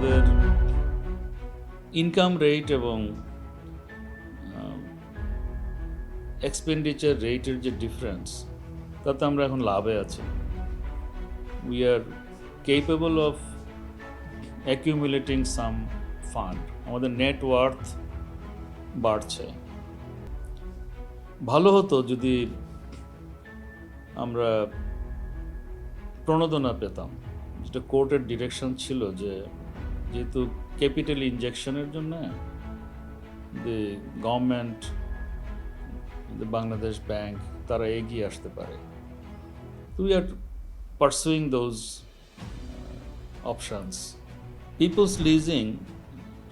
আমাদের income rate এবং expenditure রেটের যে ডিফারেন্স তাতে আমরা এখন লাভে আছি। We are capable of accumulating some fund আমাদের নেটওয়ার্থ বাড়ছে। ভালো হতো যদি আমরা প্রণোদনা পেতাম। যেটা কোর্টের ডিরেকশন ছিল যে যেহেতু ক্যাপিটাল ইনজেকশনের জন্য দি গভর্নমেন্ট বাংলাদেশ ব্যাংক তারা এগিয়ে আসতে পারে। We are pursuing those options people's leasing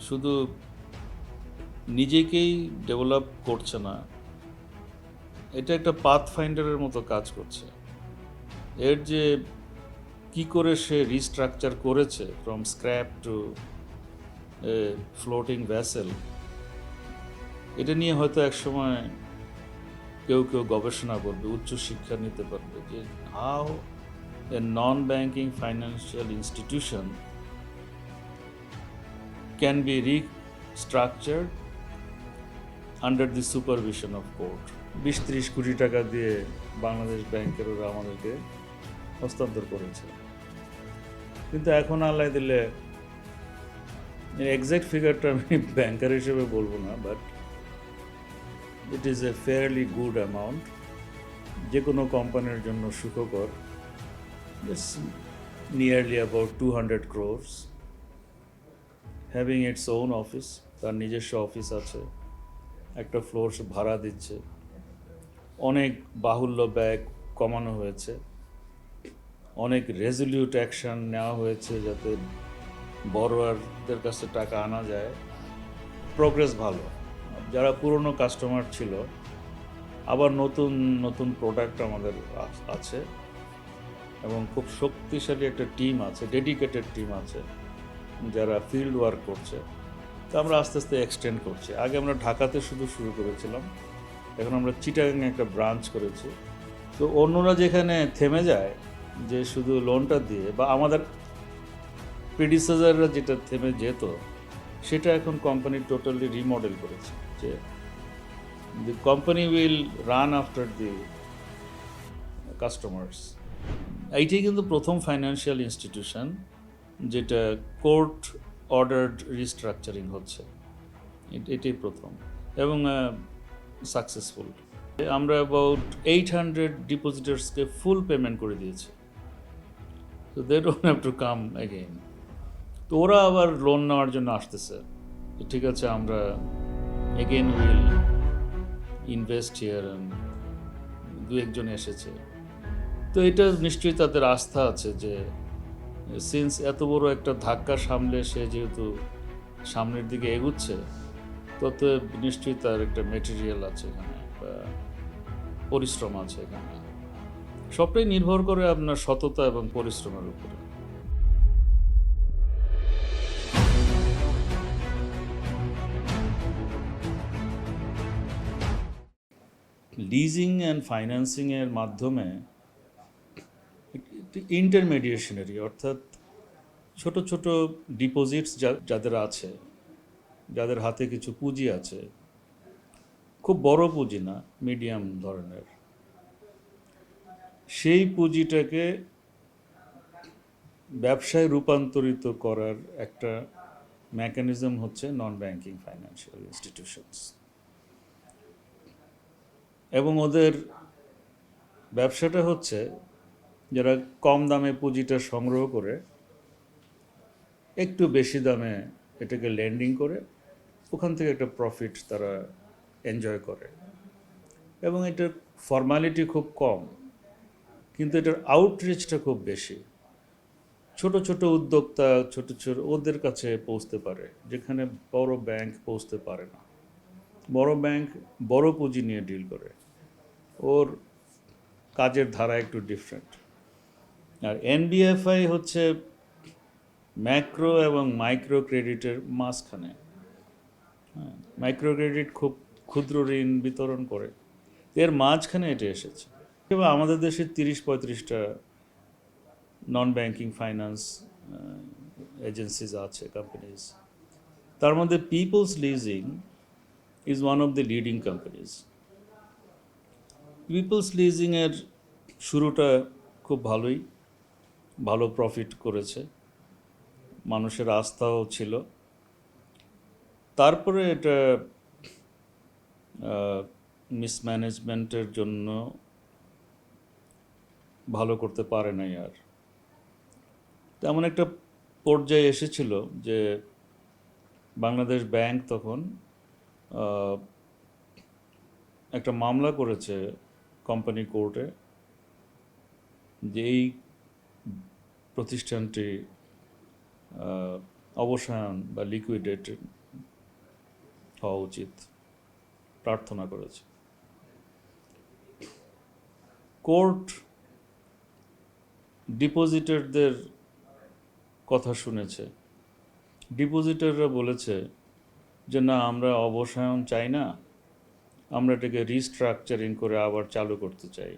শুধু নিজেকেই ডেভেলপ করছে না, এটা একটা পাথ ফাইন্ডারের মতো কাজ করছে। এর যে কি করে সে রিস্ট্রাকচার করেছে from scrap to floating vessel এটা নিয়ে হয়তো একসময় কেউ কেউ গবেষণা করবে উচ্চশিক্ষা নিতে পারবে যে how a non banking financial institution can be restructured under the supervision of court বিশ ত্রিশ কোটি টাকা দিয়ে বাংলাদেশ ব্যাংকের ওরা আমাদেরকে হস্তান্তর করেছে। কিন্তু এখন আল্লাহ দিলে এক্সাক্ট ফিগারটা আমি ব্যাংকার হিসেবে বলব না but it is a fairly good amount যে কোনো কোম্পানির জন্য সুখকর it's nearly about two hundred crores having its own office তার নিজস্ব অফিস আছে, একটা ফ্লোর ভাড়া দিচ্ছে, অনেক বাহুল্য ব্যয় কমানো হয়েছে। অনেক রেজলিউট অ্যাকশন নেওয়া হয়েছে যাতে বড়োয়ারদের কাছে টাকা আনা যায়। প্রোগ্রেস ভালো। যারা পুরনো কাস্টমার ছিল, আবার নতুন নতুন প্রোডাক্ট আমাদের আছে এবং খুব শক্তিশালী একটা টিম আছে ডেডিকেটেড টিম আছে, যারা ফিল্ড ওয়ার্ক করছে। তো আমরা আস্তে আস্তে এক্সটেন্ড করছি। আগে আমরা ঢাকাতে শুধু শুরু করেছিলাম, এখন আমরা চিটাগাং একটা ব্রাঞ্চ করেছি। তো অন্যরা যেখানে থেমে যায় যে শুধু লোনটা দিয়ে বা আমাদের প্রিডিসেজাররা যেটা থেমে যেত, সেটা এখন কোম্পানি টোটালি রিমডেল করেছে যে the company will run after the customers এইটাই কিন্তু প্রথম ফাইন্যান্সিয়াল ইনস্টিটিউশন যেটা কোর্ট অর্ডার্ড রিস্ট্রাকচারিং হচ্ছে। এটাই প্রথম এবং সাকসেসফুল আমরা অ্যাবাউট এইট হান্ড্রেড ডিপোজিটার্সকে ফুল পেমেন্ট করে দিয়েছি। তো they don't have to come again তো ওরা আবার লোন নেওয়ার জন্য আসতেছে। তো ঠিক আছে, আমরা এগেইন উইল ইনভেস্ট হিয়ার দু একজন এসেছে। তো এটা নিশ্চয়ই তাদের আস্থা আছে যে সিন্স এত বড় একটা ধাক্কা সামলে সে যেহেতু সামনের দিকে এগুচ্ছে তত নিশ্চয়ই তার একটা মেটেরিয়াল আছে এখানে পরিশ্রম আছে এখানে। সবটাই নির্ভর করে আপনার সততা এবং পরিশ্রমের উপরে। লিজিং অ্যান্ড ফাইন্যান্সিংয়ের মাধ্যমে ইন্টারমিডিয়েশনারি অর্থাৎ ছোট ছোট ডিপোজিটস যাদের আছে, যাদের হাতে কিছু পুঁজি আছে, খুব বড় পুঁজি না মিডিয়াম ধরনের। সেই পুঁজিটাকে ব্যবসায় রূপান্তরিত করার একটা মেকানিজম হচ্ছে নন ব্যাংকিং ফাইন্যান্সিয়াল ইনস্টিটিউশনস এবং ওদের ব্যবসাটা হচ্ছে যারা কম দামে পুঁজিটা সংগ্রহ করে, একটু বেশি দামে এটাকে ল্যান্ডিং করে, ওখান থেকে একটা প্রফিট তারা এনজয় করে। এবং এটার ফর্মালিটি খুব কম। কিন্তু এটার আউটরিচটা খুব বেশি। ছোট ছোট উদ্যোক্তা, ছোট ছোট ওদের কাছে পৌঁছতে পারে, যেখানে বড় ব্যাংক পৌঁছতে পারে না। বড় ব্যাংক বড় পুঁজি নিয়ে ডিল করে। ওর কাজের ধারা একটু ডিফারেন্ট আর এনবিএফআই হচ্ছে ম্যাক্রো এবং মাইক্রো ক্রেডিটের মাঝখানে। হ্যাঁ মাইক্রো ক্রেডিট খুব ক্ষুদ্র ঋণ বিতরণ করে। এর মাঝখানে এটা এসেছে। এবং আমাদের দেশে তিরিশ পঁয়ত্রিশটা নন ব্যাংকিং ফাইন্যান্স এজেন্সিজ আছে কোম্পানিজ তার মধ্যে Peoples Leasing is one of the leading companies Peoples লিজিংয়ের শুরুটা খুব ভালোই, ভালো প্রফিট করেছে। মানুষের আস্থাও ছিল। তারপরে এটা মিসম্যানেজমেন্টের জন্য ভালো করতে পারে নাই আর। তেমন একটা পর্যায়ে এসেছিল যে বাংলাদেশ ব্যাংক তখন একটা মামলা করেছে কোম্পানি কোর্টে যে এই প্রতিষ্ঠানটি অবসায়ন বা লিকুইডেট হওয়া উচিত প্রার্থনা করেছে। কোর্ট ডিপোজিটারদের কথা শুনেছে। ডিপোজিটাররা বলেছে যে, না, আমরা অবসায়ন চাই না। আমরা এটাকে রিস্ট্রাকচারিং করে আবার চালু করতে চাই।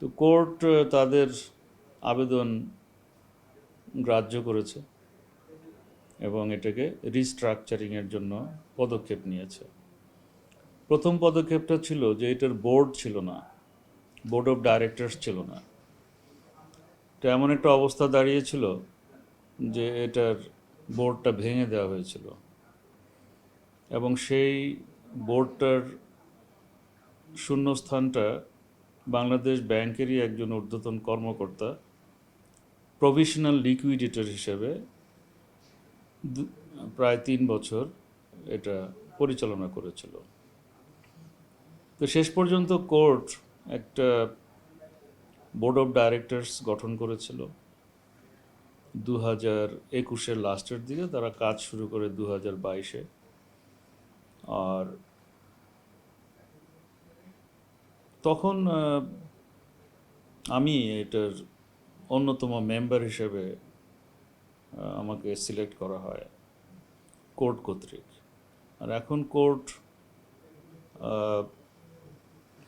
তো কোর্ট তাদের আবেদন গ্রাহ্য করেছে এবং এটাকে রিস্ট্রাকচারিংয়ের জন্য পদক্ষেপ নিয়েছে। প্রথম পদক্ষেপটা ছিল যে, এটার বোর্ড ছিল না। বোর্ড অফ ডাইরেক্টরস ছিল না। তো এমন একটা অবস্থা দাঁড়িয়েছিল যে এটার বোর্ডটা ভেঙে দেওয়া হয়েছিল। এবং সেই বোর্ডটার শূন্যস্থানটা বাংলাদেশ ব্যাংকেরই একজন ঊর্ধ্বতন কর্মকর্তা, প্রভিশনাল লিকুইডিটর হিসেবে প্রায় তিন বছর এটা পরিচালনা করেছিল। তো শেষ পর্যন্ত কোর্ট একটা বোর্ড অফ ডাইরেক্টরস গঠন করেছিল। দু হাজার একুশের লাস্টের দিকে তারা কাজ শুরু করে দু হাজার বাইশে। আর তখন আমি এটার অন্যতম মেম্বার হিসেবে আমাকে সিলেক্ট করা হয় কোর্ট কর্তৃক। আর এখন কোর্ট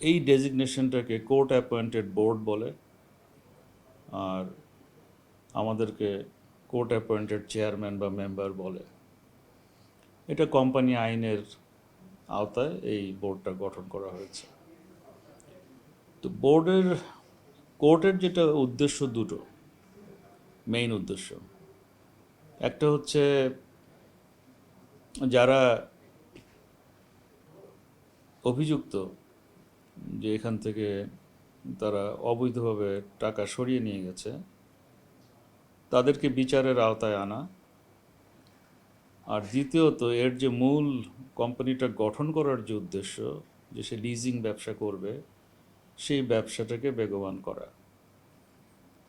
এই ডেজিগনেশনটাকে কোর্ট অ্যাপয়েন্টেড বোর্ড বলে, আর আমাদেরকে কোর্ট অ্যাপয়েন্টেড চেয়ারম্যান বা মেম্বার বলে। এটা কোম্পানি আইনের আওতায় এই বোর্ডটা গঠন করা হয়েছে। তো বোর্ডের, কোর্টের যেটা উদ্দেশ্য দুটো মেইন উদ্দেশ্য। একটা হচ্ছে যারা অভিযুক্ত যে এখান থেকে তারা অবৈধভাবে টাকা সরিয়ে নিয়ে গেছে, তাদেরকে বিচারের আওতায় আনা। আর দ্বিতীয়ত, এর যে মূল কোম্পানিটা গঠন করার যে উদ্দেশ্য, যে সে লিজিং ব্যবসা করবে, সেই ব্যবসাটাকে বেগবান করা।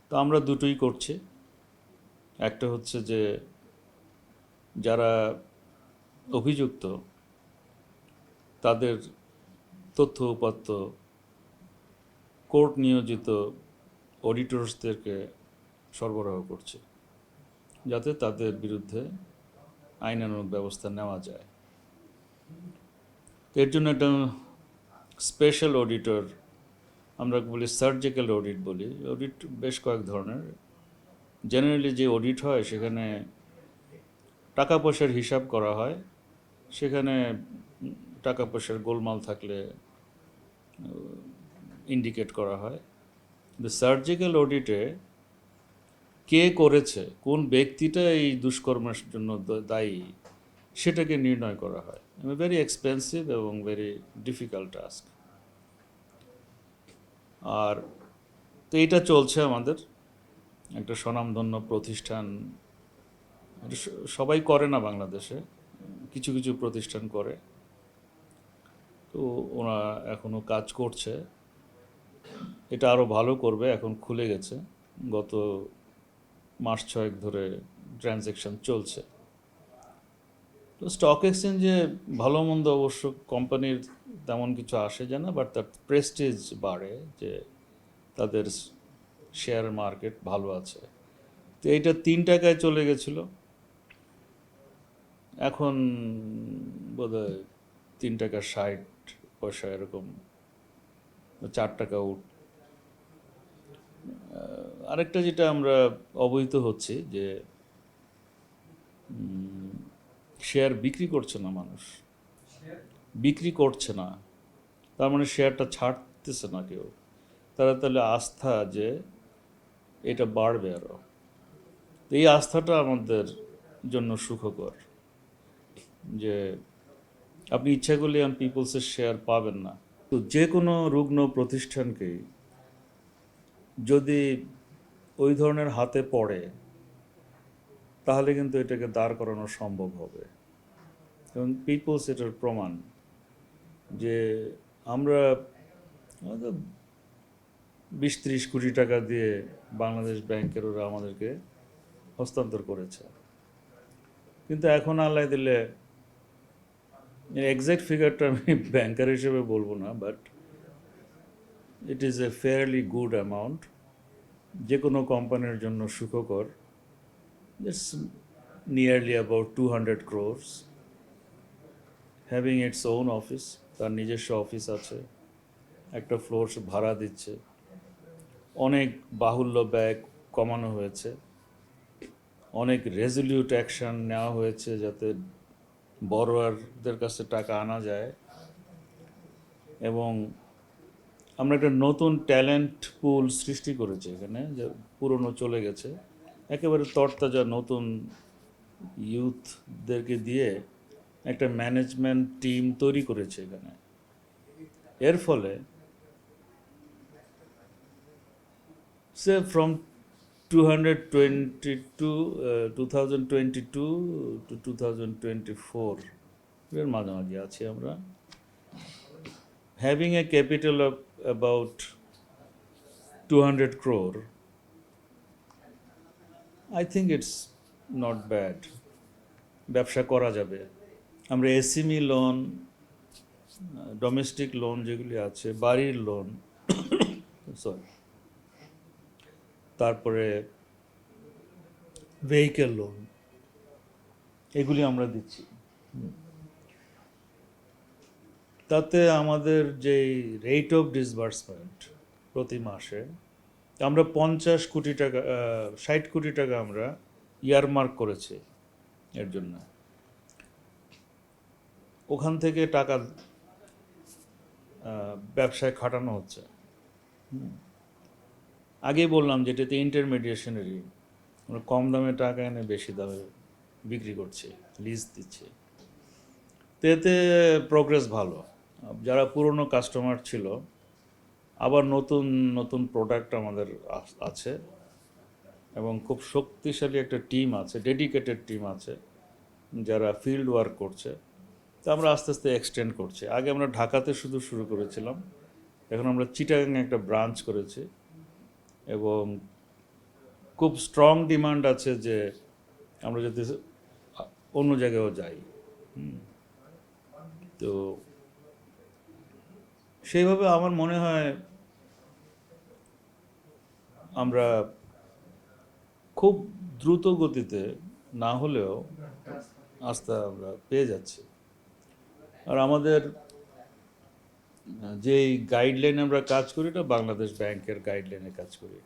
তো আমরা দুটোই করছি। একটা হচ্ছে যে, যারা অভিযুক্ত, তাদের তথ্য উপাত্ত কোর্ট নিয়োজিত অডিটরসদেরকে সরবরাহ করছে, যাতে তাদের বিরুদ্ধে আইনানুগ ব্যবস্থা নেওয়া যায়। এর জন্য একটা স্পেশাল অডিটর আমরা বলি সার্জিক্যাল অডিট বলি। অডিট বেশ কয়েক ধরনের। জেনারেলি যে অডিট হয়, সেখানে টাকা পয়সার হিসাব করা হয়। সেখানে টাকা পয়সার গোলমাল থাকলে ইন্ডিকেট করা হয়। কিন্তু সার্জিক্যাল অডিটে কে করেছে, কোন ব্যক্তিটা এই দুষ্কর্মের জন্য দায়ী, সেটাকে নির্ণয় করা হয়। ভেরি এক্সপেন্সিভ এবং ভেরি ডিফিকাল্ট টাস্ক আর তো এইটা চলছে আমাদের। একটা স্বনামধন্য প্রতিষ্ঠান সবাই করে না বাংলাদেশে, কিছু কিছু প্রতিষ্ঠান করে। তো ওরা এখনও কাজ করছে। এটা আরও ভালো করবে, এখন খুলে গেছে। গত মাস ছয়েক ধরে ট্রানজ্যাকশন চলছে। তো স্টক এক্সচেঞ্জে ভালো মন্দ অবশ্য কোম্পানির তেমন কিছু আসে যায় না বাট তার প্রেস্টিজ বাড়ে যে তাদের শেয়ার মার্কেট ভালো আছে। তো এইটা তিন টাকায় চলে গেছিল। এখন বোধহয় তিন টাকা ষাট পয়সা এরকম, চার টাকা উঠ আরেকটা যেটা আমরা অবহিত হচ্ছি যে শেয়ার বিক্রি করছে না মানুষ। বিক্রি করছে না। তার মানে শেয়ারটা ছাড়তেছে না কেউ। তারা তাহলে আস্থা যে এটা বাড়বে আরও এই আস্থাটা আমাদের জন্য সুখকর যে আপনি ইচ্ছা করলে আমি পিপলসের শেয়ার পাবেন না। তো যে কোনো রুগ্ন প্রতিষ্ঠানকেই যদি ওই ধরনের হাতে পড়ে, তাহলে কিন্তু এটাকে দাঁড় করানো সম্ভব হবে। এবং পিপলস এটার প্রমাণ যে আমরা বিশ ত্রিশ কোটি টাকা দিয়ে বাংলাদেশ ব্যাংকের ওরা আমাদেরকে হস্তান্তর করেছে। কিন্তু এখন আল্লাহ দিলে এক্সাক্ট ফিগারটা আমি ব্যাংকার হিসেবে বলব না but it is a fairly good amount যে কোনো কোম্পানির জন্য সুখকর। It's nearly about two hundred crores having its own office তার নিজস্ব অফিস আছে, একটা ফ্লোর ভাড়া দিচ্ছে। অনেক বাহুল্য ব্যয় কমানো হয়েছে। অনেক রেজলিউট অ্যাকশন নেওয়া হয়েছে যাতে বড়োয়ারদের কাছে টাকা আনা যায় এবং আমরা একটা নতুন ট্যালেন্ট পুল সৃষ্টি করেছি এখানে, যে পুরনো চলে গেছে। একেবারে তরতাজা নতুন ইউথদেরকে দিয়ে একটা ম্যানেজমেন্ট টিম তৈরি করেছে এখানে। এর ফলে, সে from two hundred twenty two two thousand twenty two to two thousand twenty four এর মাঝামাঝি আছি আমরা। Having a capital of about 200 crore I think it's not bad ব্যবসা করা যাবে। আমরা এসএমই লোন ডোমেস্টিক লোন যেগুলি আছে, বাড়ির লোন সরি তারপরে ভেহিকেল লোন এগুলি আমরা দিচ্ছি। তাতে আমাদের যে রেট অফ ডিসবার্সমেন্ট প্রতি মাসে, আমরা পঞ্চাশ কোটি টাকা ষাট কোটি টাকা আমরা ইয়ারমার্ক করেছি এর জন্য। ওখান থেকে টাকা ব্যবসায় খাটানো হচ্ছে। আগেই বললাম যেটাতে ইন্টারমিডিয়েশনারি কম দামে টাকা এনে বেশি দামে বিক্রি করছে লিজ দিচ্ছে। তো এতে প্রোগ্রেস ভালো। যারা পুরনো কাস্টমার ছিল, আবার নতুন নতুন প্রোডাক্ট আমাদের আছে এবং খুব শক্তিশালী একটা টিম আছে ডেডিকেটেড টিম আছে, যারা ফিল্ড ওয়ার্ক করছে। তো আমরা আস্তে আস্তে এক্সটেন্ড করছি। আগে আমরা ঢাকাতে শুধু শুরু করেছিলাম, এখন আমরা চিটাগাংয়ে একটা ব্রাঞ্চ করেছি। এবং খুব স্ট্রং ডিমান্ড আছে যে আমরা যদি অন্য জায়গায়ও যাই। তো সেইভাবে আমার মনে হয় আমরা খুব দ্রুত গতিতে না হলেও আস্থা আমরা পেয়ে যাচ্ছি আর আমাদের যেই গাইডলাইনে আমরা কাজ করি, এটা বাংলাদেশ ব্যাংকের গাইডলাইনে কাজ করি।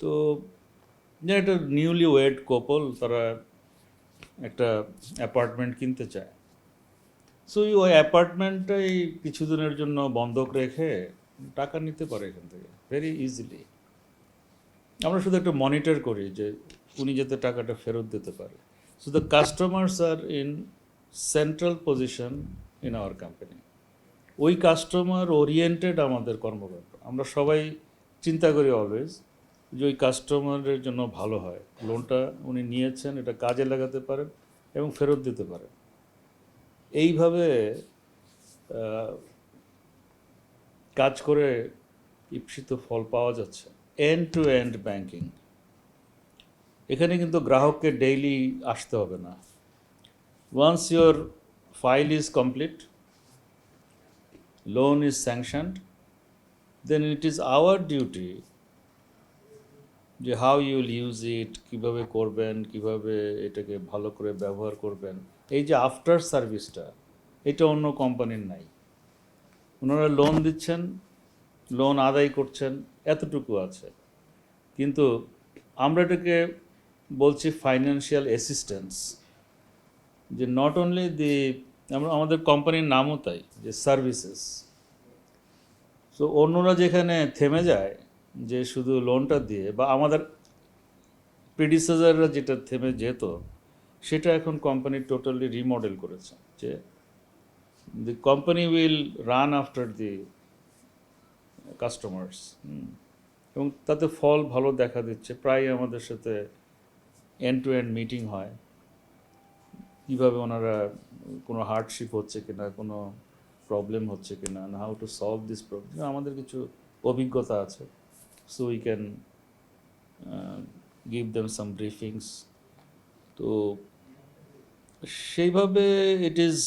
তো একটা নিউলি ওয়েড কোপল তারা একটা অ্যাপার্টমেন্ট কিনতে চায়। সো ওই অ্যাপার্টমেন্টটাই কিছুদিনের জন্য বন্ধক রেখে টাকা নিতে পারে এখান থেকে ভেরি ইজিলি আমরা শুধু একটা মনিটর করি যে উনি যাতে টাকাটা ফেরত দিতে পারে। So the customers are in central position in our company ওই কাস্টমার ওরিয়েন্টেড আমাদের কর্মকাণ্ড। আমরা সবাই চিন্তা করি অলওয়েজ যে ওই কাস্টমারের জন্য ভালো হয়। লোনটা উনি নিয়েছেন, এটা কাজে লাগাতে পারেন এবং ফেরত দিতে পারেন। এইভাবে কাজ করে ইপ্সিত ফল পাওয়া যাচ্ছে। এন্ড টু এন্ড ব্যাংকিং এখানে কিন্তু গ্রাহককে ডেইলি আসতে হবে না। Once your file is complete loan is sanctioned then it is our duty যে হাউ ইউল ইউজ ইট কীভাবে করবেন, কীভাবে এটাকে ভালো করে ব্যবহার করবেন। এই যে আফটার সার্ভিসটা এটা অন্য কোম্পানির নাই। ওনারা লোন দিচ্ছেন লোন আদায় করছেন, এতটুকু আছে। কিন্তু আমরা এটাকে বলছি ফাইন্যান্সিয়াল অ্যাসিস্ট্যান্স যে নট অনলি দি আমরা, আমাদের কোম্পানির নামও তাই। যে সার্ভিসেস সো অন্যরা যেখানে থেমে যায়, যে শুধু লোনটা দিয়ে, বা আমাদের প্রিডিসেসাররা যেটা থেমে যেত, সেটা এখন কোম্পানি টোটালি রিমডেল করেছে। যে the company will run after the customers এবং তাতে ফল ভালো দেখা দিচ্ছে। প্রায় আমাদের সাথে এন্ড টু এন্ড মিটিং হয়। কীভাবে ওনারা কোনো হার্ডশিপ হচ্ছে কিনা, কোনো প্রবলেম হচ্ছে কিনা how to solve this problem আমাদের কিছু অভিজ্ঞতা আছে। So we can give them some briefings তো সেইভাবে it is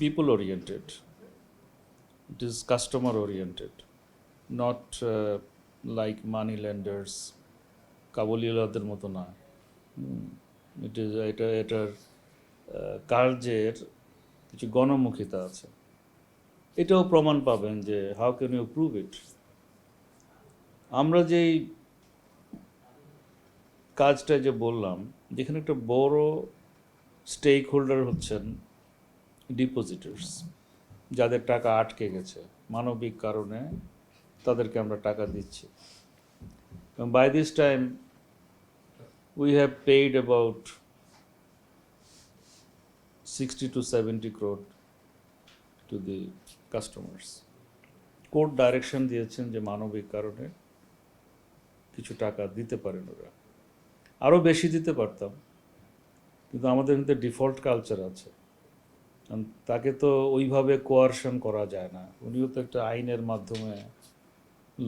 people oriented it is customer oriented not like money lenders কাবুলিওয়ালাদের মতো না। ইট ইজ এটা, এটার কার্যের কিছু গণমুখিতা আছে। এটাও প্রমাণ পাবেন যে how can you prove it আমরা যেই কাজটা যে বললাম, যেখানে একটা বড় স্টেক হোল্ডার হচ্ছেন ডিপোজিটার্স যাদের টাকা আটকে গেছে, মানবিক কারণে তাদেরকে আমরা টাকা দিচ্ছি। By this time we have paid about 60 to 70 crore to the customers. Court direction দিয়েছেন যে মানবিক কারণে কিছু টাকা দিতে পারেন ওরা। আরও বেশি দিতে পারতাম, কিন্তু আমাদের কিন্তু ডিফল্ট কালচার আছে। তাকে তো ওইভাবে কোয়ারশন করা যায় না। উনিও তো একটা আইনের মাধ্যমে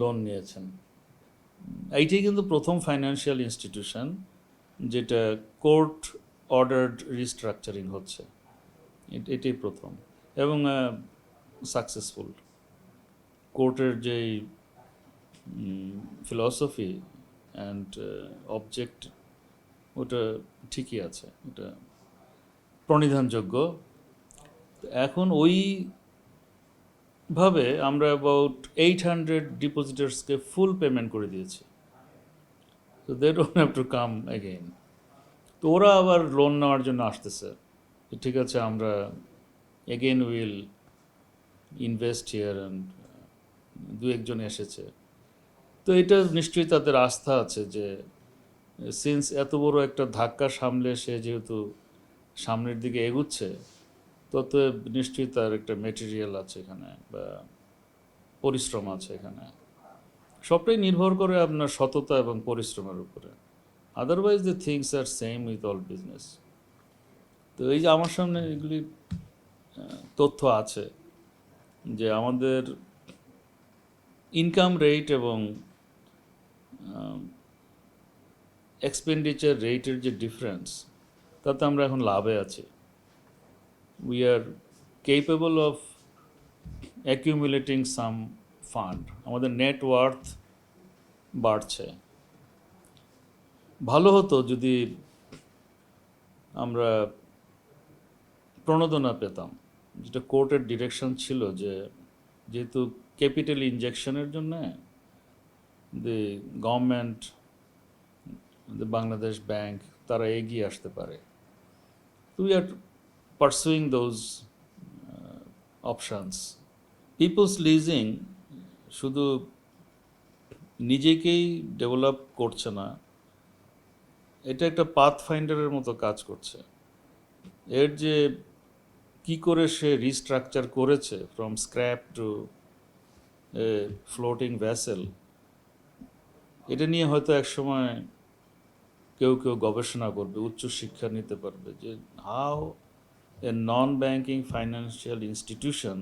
লোন নিয়েছেন। এইটাই কিন্তু প্রথম ফাইন্যান্সিয়াল ইনস্টিটিউশন যেটা কোর্ট অর্ডার্ড রিস্ট্রাকচারিং হচ্ছে। এট- এটাই প্রথম। এবং সাকসেসফুল কোর্টের যেই ফিলসফি অ্যান্ড অবজেক্ট ওটা ঠিকই আছে। ওটা প্রণিধানযোগ্য। এখন ওই ভাবে আমরা অ্যাবাউট এইট হান্ড্রেড ডিপোজিটার্সকে ফুল পেমেন্ট করে দিয়েছি। তো they don't have to come again তো ওরা আবার লোন নেওয়ার জন্য আসতেছে। ঠিক আছে, আমরা again will invest here and দু একজন এসেছে। তো এটা নিশ্চয়ই তাদের আস্থা আছে যে সিন্স এত বড় একটা ধাক্কা সামলে সে যেহেতু সামনের দিকে এগুচ্ছে তত নিশ্চয়ই তার একটা মেটেরিয়াল আছে এখানে বা পরিশ্রম আছে এখানে। সবটাই নির্ভর করে আপনার সততা এবং পরিশ্রমের উপরে। Otherwise the things are same with all business তো এই যে আমার সামনে এগুলি তথ্য আছে যে আমাদের ইনকাম রেট এবং এক্সপেন্ডিচার রেটের যে ডিফারেন্স তাতে আমরা এখন লাভে আছি। We are capable of accumulating some fund আমাদের নেট ওয়ার্থ বাড়ছে। ভালো হতো যদি আমরা প্রণোদনা পেতাম। যেটা কোর্টের ডিরেকশন ছিল যে, যেহেতু ক্যাপিটাল ইনজেকশনের জন্য দি গভর্নমেন্ট বাংলাদেশ ব্যাংক তারা এগিয়ে আসতে পারে। We are pursuing those options Peoples Leasing শুধু নিজেকেই ডেভেলপ করছে না, এটা একটা পাথ ফাইন্ডারের মতো কাজ করছে। এর যে কি করে সে রিস্ট্রাকচার করেছে from scrap to floating vessel এটা নিয়ে হয়তো এক সময় কেউ কেউ গবেষণা করবে উচ্চ শিক্ষা নিতে পারবে যে how a non banking financial institution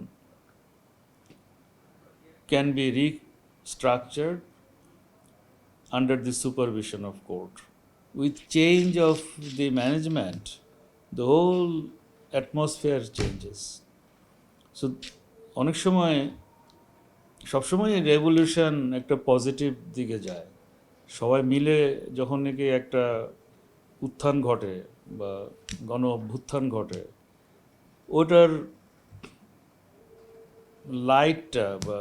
can be restructured under the supervision of court. With change of the management, the whole atmosphere changes. So অনেক সময় সবসময় রেভলিউশন একটা পজিটিভ দিকে যায় সবাই মিলে যখন নাকি একটা উত্থান ঘটে বা গণ অভ্যুত্থান ঘটে ওটার লাইটটা বা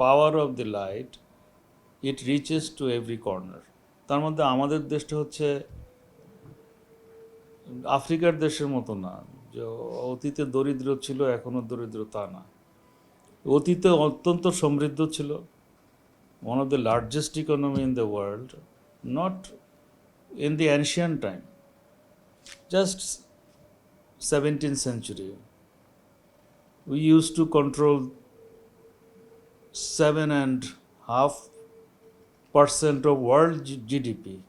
power of the light, it reaches to every corner. তার মধ্যে আমাদের দেশটা হচ্ছে আফ্রিকার দেশের মতো না, যে অতীতে দরিদ্র ছিল এখনও দরিদ্র তা না। অতীতে অত্যন্ত সমৃদ্ধ ছিল one of the largest economy in the world not in the ancient time just seventeen century we used to control seven and half percent of world GDP.